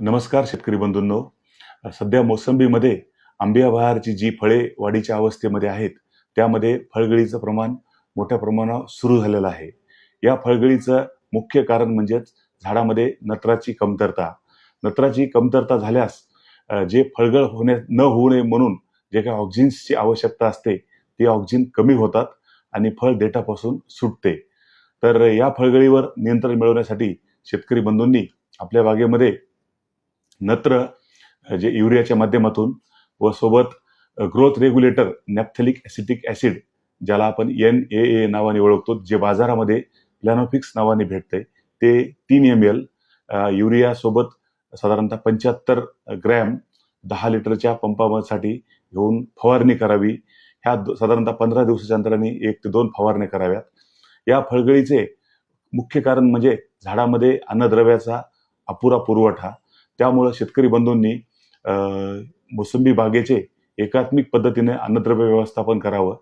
नमस्कार शेतकरी बंधूंनो. सध्या मोसंबीमध्ये आंबियाबहारची जी फळे वाढीच्या अवस्थेमध्ये आहेत त्यामध्ये फळगळीचं प्रमाण मोठ्या प्रमाणावर सुरू झालेलं आहे. या फळगळीचं मुख्य कारण म्हणजेच झाडामध्ये नत्राची कमतरता. नत्राची कमतरता झाल्यास जे फळगळ होणे न होऊ नये म्हणून जे काही ऑक्झिन्सची आवश्यकता असते ती ऑक्झिन कमी होतात आणि फळ देठापासून सुटते. तर या फळगळीवर नियंत्रण मिळवण्यासाठी शेतकरी बंधूंनी आपल्या बागेमध्ये नत्र जे युरियाच्या माध्यमातून व सोबत growth regulator naphthalic acetic acid ज्याला आपण एन ए ए नावाने ओळखतो जे बाजारामध्ये प्लॅनोफिक्स नावाने भेटते ते तीन एम एल युरियासोबत साधारणतः पंच्याहत्तर ग्रॅम दहा लिटरच्या पंपासाठी घेऊन फवारणी करावी. ह्या साधारणतः पंधरा दिवसाच्या अंतराने एक ते दोन फवारण्या कराव्यात. या फळगळीचे मुख्य कारण म्हणजे झाडामध्ये अन्नद्रव्याचा अपुरा पुरवठा त्यामुळं शेतकरी बंधूंनी मोसंबी बागेचे एकात्मिक पद्धतीने अन्नद्रव्य व्यवस्थापन करावं.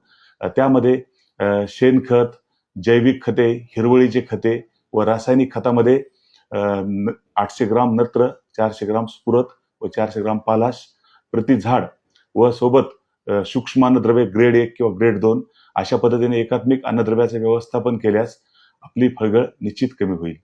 त्यामध्ये शेणखत जैविक खते हिरवळीचे खते व रासायनिक खतामध्ये न- आठशे ग्राम नत्र चारशे ग्राम स्फुरत व चारशे ग्राम पालाश प्रति झाड व सोबत सूक्ष्म अन्नद्रव्य ग्रेड एक किंवा ग्रेड दोन अशा पद्धतीने एकात्मिक अन्नद्रव्याचे व्यवस्थापन केल्यास आपली फळगळ निश्चित कमी होईल.